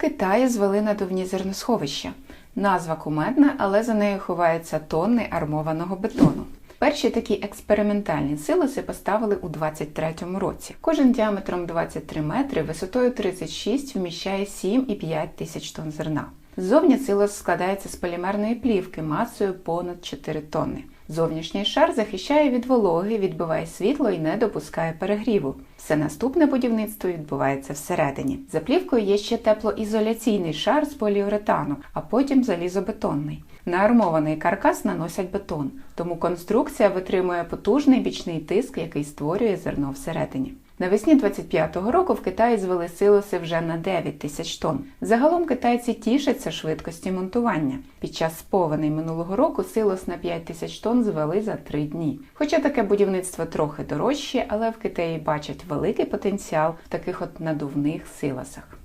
Китаї звели надувні зерносховища. Назва кумедна, але за нею ховаються тонни армованого бетону. Перші такі експериментальні силоси поставили у 23-му році. Кожен діаметром 23 метри, висотою 36 вміщає 7,5 тисяч тонн зерна. Ззовні силос складається з полімерної плівки масою понад 4 тонни. Зовнішній шар захищає від вологи, відбиває світло і не допускає перегріву. Все наступне будівництво відбувається всередині. За плівкою є ще теплоізоляційний шар з поліуретану, а потім залізобетонний. На армований каркас наносять бетон, тому конструкція витримує потужний бічний тиск, який створює зерно всередині. Навесні 25-го року в Китаї звели силоси вже на 9 тисяч тонн. Загалом китайці тішаться швидкості монтування. Під час сповеней минулого року силос на 5 тисяч тонн звели за 3 дні. Хоча таке будівництво трохи дорожче, але в Китаї бачать великий потенціал в таких от надувних силосах.